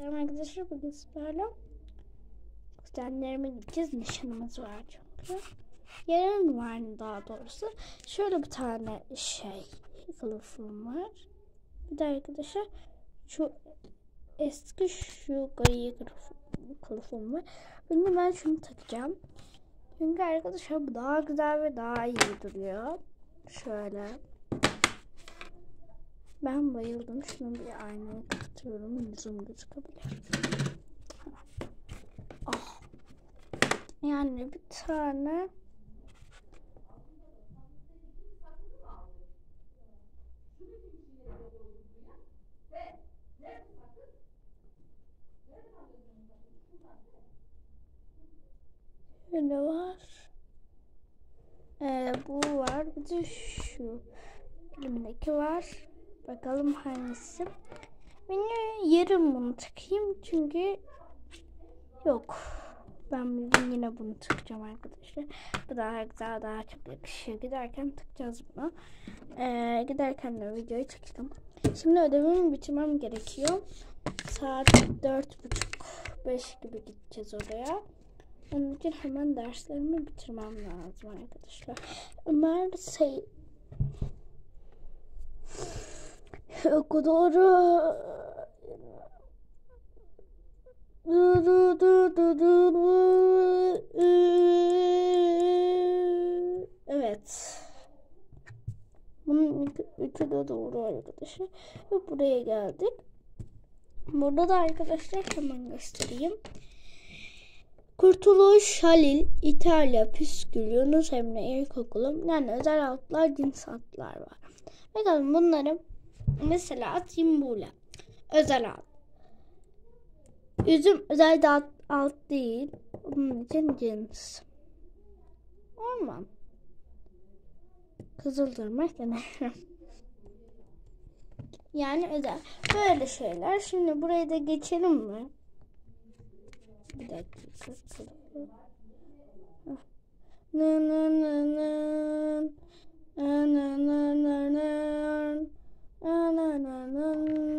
Selam arkadaşlar bugün sizlerle kuzenlerime gideceğiz. Nişanımız var çünkü. Yarın var daha doğrusu. Şöyle bir tane şey kılıfım var. Bir de arkadaşlar şu eski şu gri kılıfım var. Şimdi ben şunu takacağım. Çünkü arkadaşlar bu daha güzel ve daha iyi duruyor. Şöyle. Ben bayıldım. Şunu bir aynaya kapatıyorum. Yüzüm gözükebilir. Oh. Yani bir tane ne var? Ee, bu var. Bir de şu elimdeki var. Bakalım hangisi. Ben yarın bunu takayım çünkü yok. Ben yine bunu takacağım arkadaşlar. Bu daha güzel, daha çok yakışıyor. Giderken takacağız bunu. Ee, giderken de videoyu çekeceğim. Şimdi ödevimi bitirmem gerekiyor. Saat dört buçuk beş gibi gideceğiz oraya. Onun için hemen derslerimi bitirmem lazım arkadaşlar. Ömer say du du Evet. Bunun üçü de doğru arkadaşlar. Ve buraya geldik. Burada da arkadaşlar hemen göstereyim. Kurtuluş Halil, İtalya, Püskül, Yunus Emre İlkokulu, yani özel altlar, cins altlar var. Bakalım bunları mesela atayım böyle. Özel alt. Üzüm özel de alt, alt değil. Onun için cins. Orman. Kızıldırmak denerim. Yani özel. Böyle şeyler. Şimdi buraya da geçelim mi? Bir dakika. Nı nı nı 나나나나.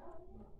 Nı nı.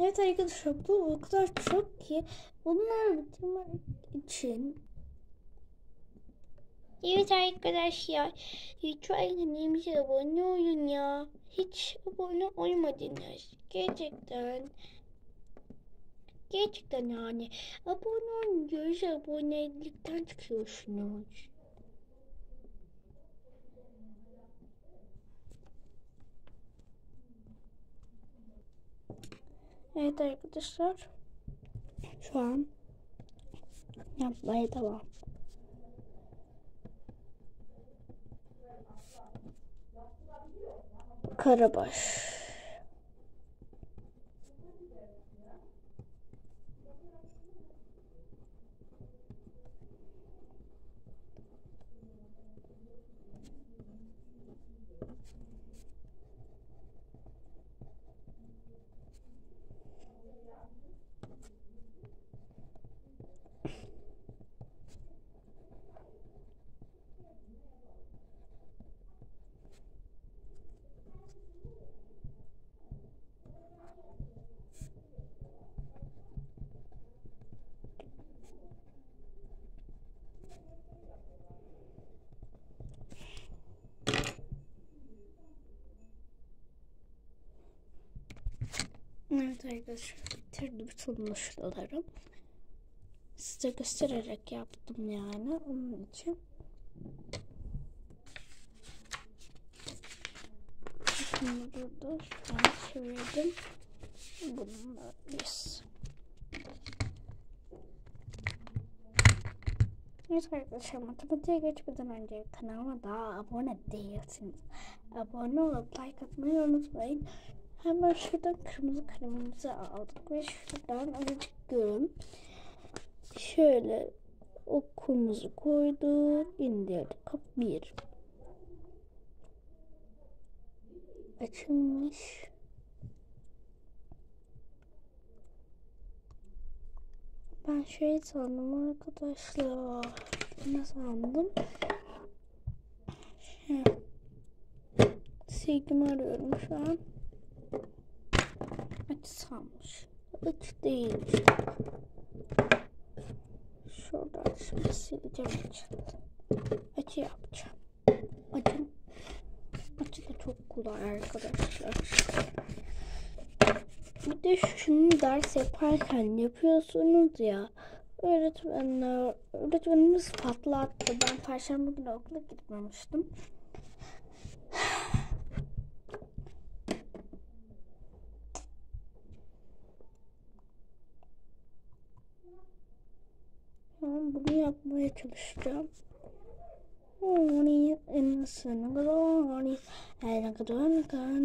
Evet arkadaşlar bu o kadar çok ki bunları bitirmek için Evet arkadaşlar lütfen kanalımıza abone olun ya. Hiç abone olmadınız. Gerçekten. Gerçekten yani. Abone olunca abonelikten çıkıyorsunuz. Evet arkadaşlar. Şu an Yapmaya devam. Karabaş. Evet arkadaşlar bitirdim sonuçlarım. Size göstererek yaptım yani onun için. Bunu burada ben çevirdim. Bununla biz. Evet arkadaşlar matematiğe geçmeden önce kanalıma daha abone değilsiniz. Abone olup like atmayı unutmayın. Hemen şuradan kırmızı kalemimizi aldık ve şuradan azıcık görün. Şöyle okumuzu koyduk, indirdik. Hop bir. Açılmış. Ben şey sandım arkadaşlar. Ne sandım? Şey. Silgimi arıyorum şu an. Sanmış. Aç değil. Şuradan şimdi sileceğim açıldı. Açı yapacağım. Açın. Açı da çok kolay arkadaşlar. Bir de şunu ders yaparken yapıyorsunuz ya. Öğretmenler, öğretmenimiz patlattı. Ben perşembe günü okula gitmemiştim. Şu an bunu yapmaya çalışacağım. Oni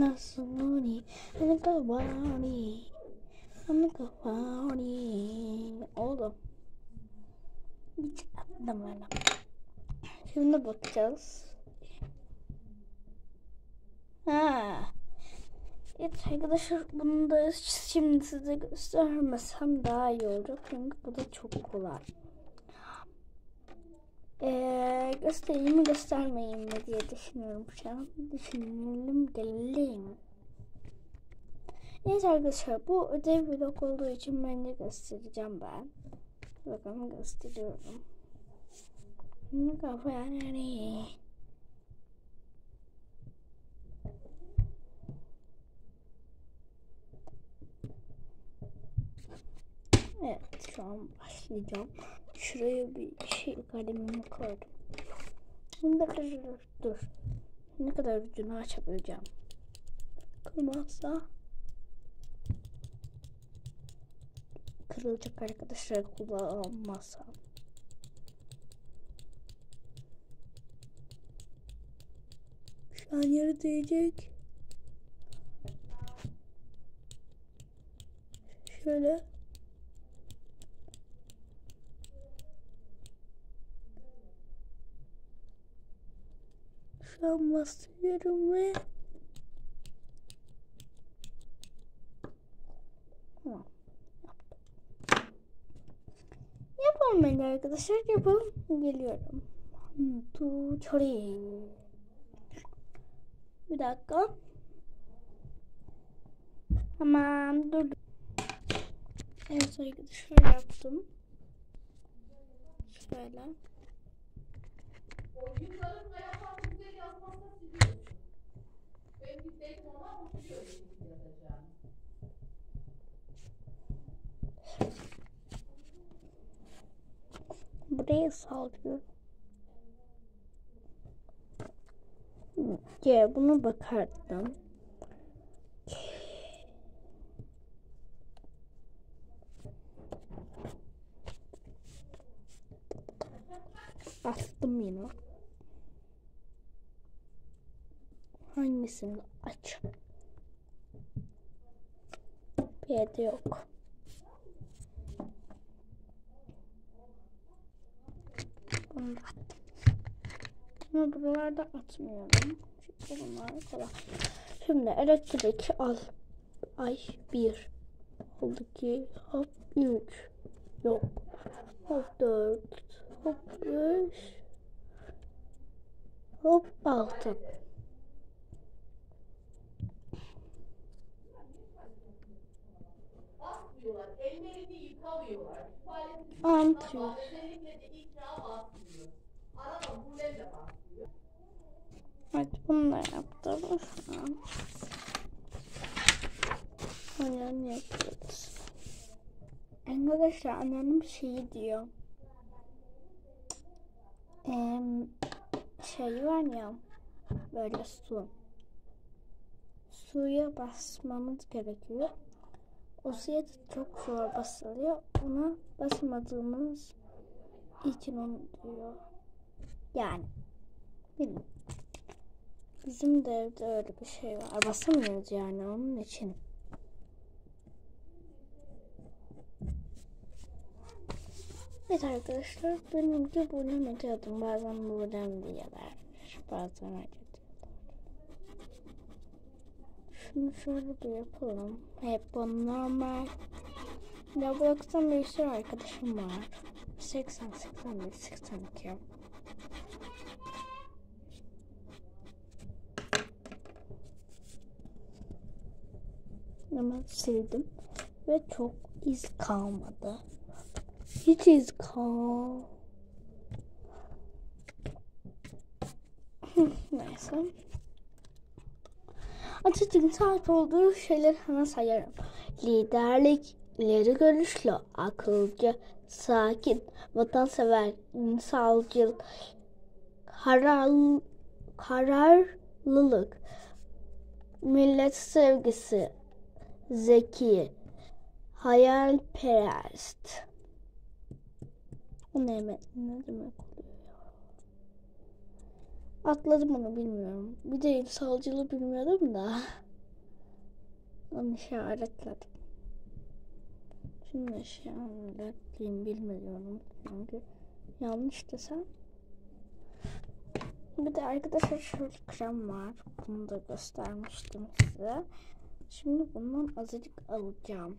nasuni and kawani and kawani oğlum hiç atlamadım. Şimdi bakacağız. Ha. Evet arkadaşlar bunu da şimdi size göstermesem daha iyi olacak çünkü bu da çok kolay. Ee, göstereyim mi göstermeyeyim mi diye düşünüyorum şu an. Düşünelim gelelim. Evet arkadaşlar bu ödev vlog olduğu için ben de göstereceğim ben. Bakın gösteriyorum. Kafayı Evet şu an başlayacağım. Şuraya bir şey kalemimi koydum. Dur dur dur dur. Ne kadar ucunu açabileceğim. Kırmazsa kırılacak arkadaşlar kullanmazsam. Şu an yere değecek. Şöyle. Şu an bastırıyorum ve. Yapalım bence arkadaşlar. Yapalım. Geliyorum. Tu çori. Bir dakika. Tamam dur. Evet arkadaşlar yaptım. Şöyle. O yılların ayakkabı güzel yazmazsa siliyor. Ben bir Buraya sallıyorum. Ya bunu bakardım. hangisini aç? P'de yok. Bunu da attım. Bunu buralarda atmıyorum. Çünkü bunlar kolay. Şimdi elektrik al. Ay 1. Oldu ki hop 3. Yok. Hop 4. Hop 5. Hop 6. basmıyor. Evet bunu da yaptım. Şu an. Aynen yapıyoruz. Arkadaşlar anneannem şeyi diyor. Em, şey var ya böyle su. Suya basmamız gerekiyor. O suya da çok zor basılıyor. Ona basmadığımız için onu diyor. Yani bilmiyorum. Bizim de evde öyle bir şey var. Basamıyoruz yani onun için. Evet arkadaşlar benimki buradan atıyordum. Bazen buradan diyorlar. Bazen öyle diyorlar. Şunu şöyle bir yapalım. Hep bu normal. Roblox'tan bir sürü arkadaşım var. 80, 81, 82. Hemen sildim. Ve çok iz kalmadı. Hiç iz kal. Neyse. Atatürk'ün sahip olduğu şeyler hemen sayarım. Liderlik, ileri görüşlü, akılcı, sakin, vatansever, insancıl, karar, kararlılık, millet sevgisi, zeki, hayalperest. O ne, ne demek? Atladım onu bilmiyorum. Bir de insancılığı bilmiyordum da. Onu işaretledim. Şimdi işaretleyeyim bilmiyorum. Çünkü yanlış desem. Bir de arkadaşlar şöyle krem var. Bunu da göstermiştim size. Şimdi bundan azıcık alacağım.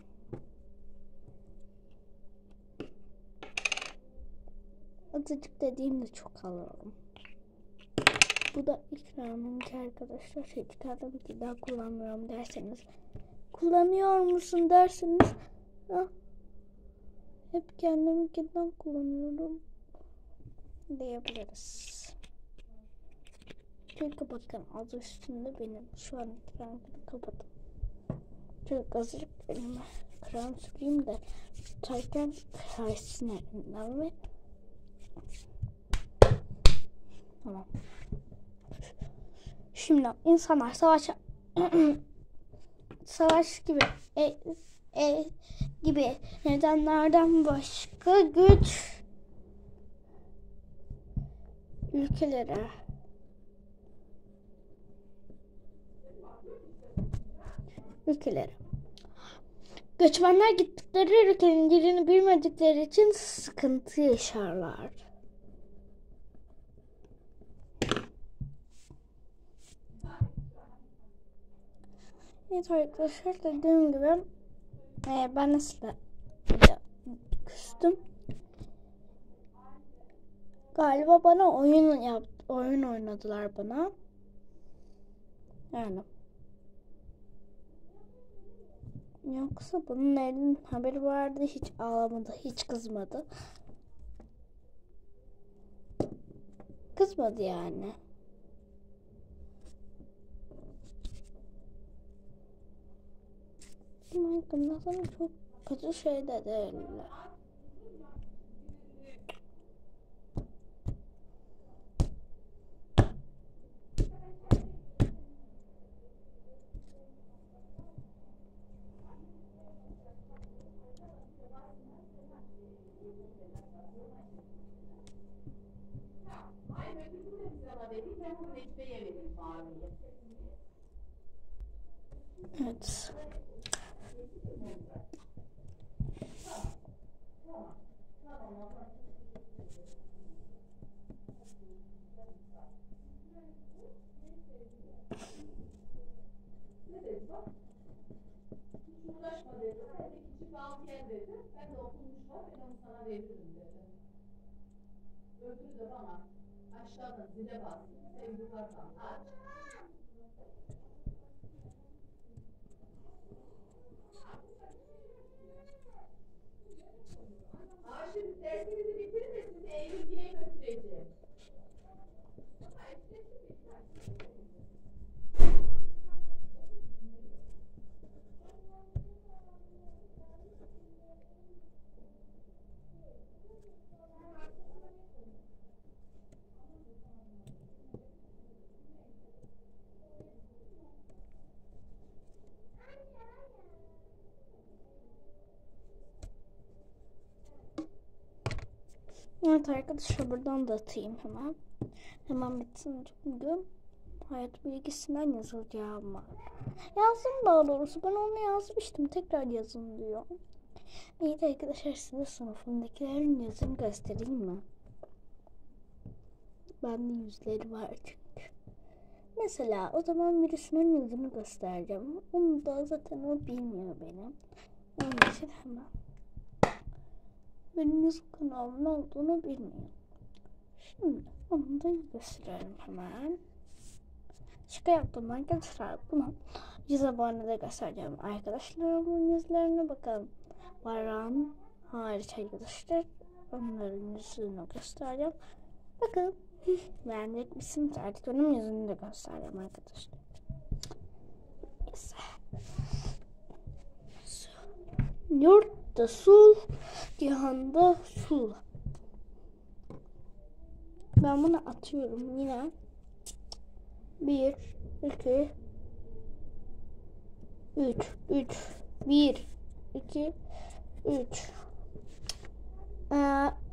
Azıcık dediğimde çok alıyorum. Bu da ikramımki arkadaşlar. Şey tabii ki daha kullanmıyorum derseniz. Kullanıyor musun derseniz. ah, hep kendiminkinden kullanıyorum. Diyebiliriz. Çünkü bakın adı üstünde benim. Şu an ekranı kapadım. Çünkü azıcık elime krem süreyim de tutarken kaysın elimden ve Tamam. Şimdi insanlar savaş savaş gibi e, e, gibi. Nedenlerden başka güç ülkelere. Ülkelere. Göçmenler gittikleri ülkenin dilini bilmedikleri için sıkıntı yaşarlar. Evet arkadaşlar dediğim gibi e, ben nasıl küstüm. Galiba bana oyun yap oyun oynadılar bana. Yani. Yoksa bunun elinin haberi vardı. Hiç ağlamadı. Hiç kızmadı. Kızmadı yani. Benim hakkımda sana çok kötü şey de maviyi. Evet. Sana veririm dedi. Öbürü de aşağıdan zile bastı. Sen yukarıdan aç. Şimdi dersinizi bitirin de Arkadaşlar buradan da atayım hemen. Hemen bitsin çünkü hayat bilgisinden yazılacağım var. Yazdım daha doğrusu ben onu yazmıştım tekrar yazın diyor. İyi de arkadaşlar size sınıfındakilerin yazını göstereyim mi? Bende yüzleri var çünkü. Mesela o zaman birisinin yüzünü göstereceğim. Onu da zaten o bilmiyor benim. Onun için hemen benim yüz kanalımın olduğunu bilmiyor. Şimdi onu da gösterelim hemen. Şaka yaptım arkadaşlar. Bunu yüz abonede göstereceğim. Arkadaşlarımın yüzlerine bakın. Varan hariç arkadaşlar. Onların yüzünü göstereceğim. Bakın. Beğenecek misiniz? Artık benim yüzünü de göstereceğim arkadaşlar. Neyse. Yurtta sul, cihanda sul. Ben bunu atıyorum yine. Bir, iki, üç, üç, bir, iki, üç.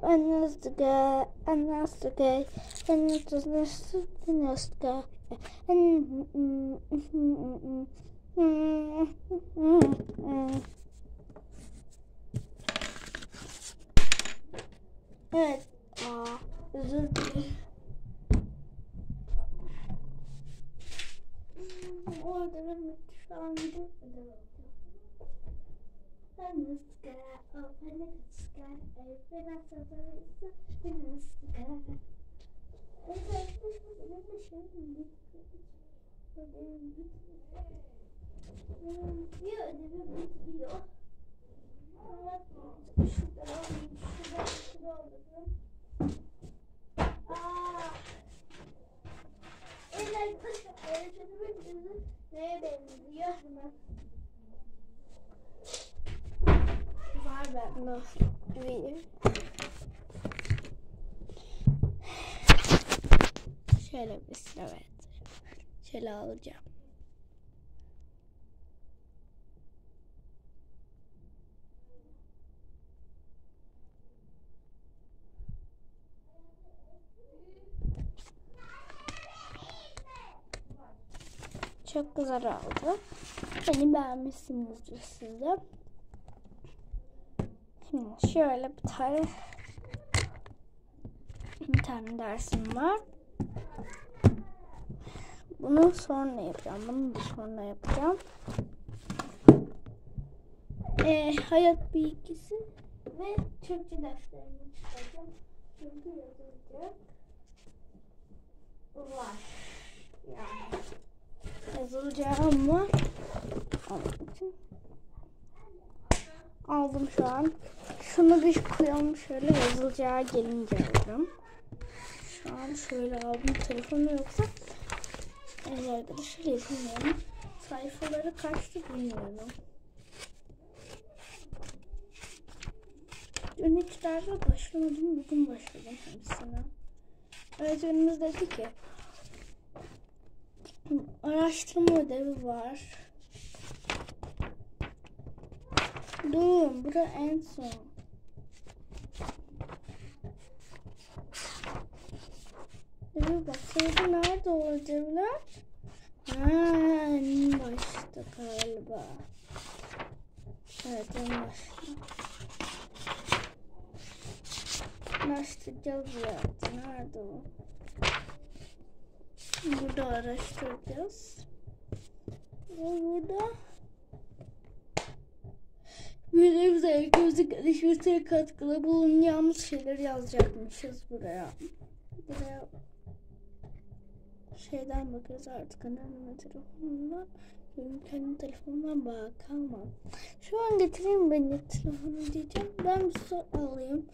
Anastıga, anastıga, anastıga, anastıga. Evet. Aa, özür dilerim. Hmm, Orada ben şu an gidip ödev alacağım. Anıska, o anıska, ben satarısı, anıska. Evet, benim de şeyim bitti. Ödevim bitmiyor. Hmm, Bir ödevim bitmiyor. Şuradan alayım, şuradan şunu alırım. Aa! Evet arkadaşlar, yüzü neye benziyor. Var bende benim. Şöyle bir evet. Şöyle alacağım. Çok güzel oldu. Beni beğenmişsinizdir siz de. Şimdi şöyle bir tane bir tane dersim var. Bunu sonra yapacağım. Bunu da sonra yapacağım. Ee, hayat bilgisi ve Türkçe derslerini çıkaracağım. Çünkü yazılacak var. Yani yazılacağım için aldım şu an. Şunu bir koyalım şöyle yazılacağı gelince alırım. Şu an şöyle aldım telefonu yoksa Evet arkadaşlar yapamıyorum. Sayfaları kaçtı bilmiyorum. Dün hiç derse başlamadım. Bugün başladım hepsine. Öğretmenimiz dedi ki araştırma ödevi var. Durun, bura en son. Ödevi baksaydı nerede o ödevler? En başta galiba. Evet en başta. Araştıracağız zaten. Nerede o? Burada araştıracağız. Ve burada Bilim zevkimizin gelişmesine katkıda bulunacağımız şeyler yazacakmışız buraya. Buraya şeyden bakarız artık anneannemin telefonundan. Benim kendi telefonumdan bakamam. Şu an getireyim ben de telefonu diyeceğim. Ben bir su alayım.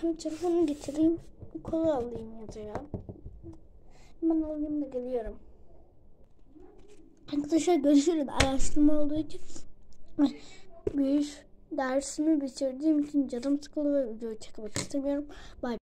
Hem telefonu getireyim. Kola alayım ya da ya. Hemen alayım da geliyorum. Arkadaşlar görüşürüz. Araştırma olduğu için bir dersimi bitirdiğim için canım sıkıldı ve video çekmek istemiyorum. Bye.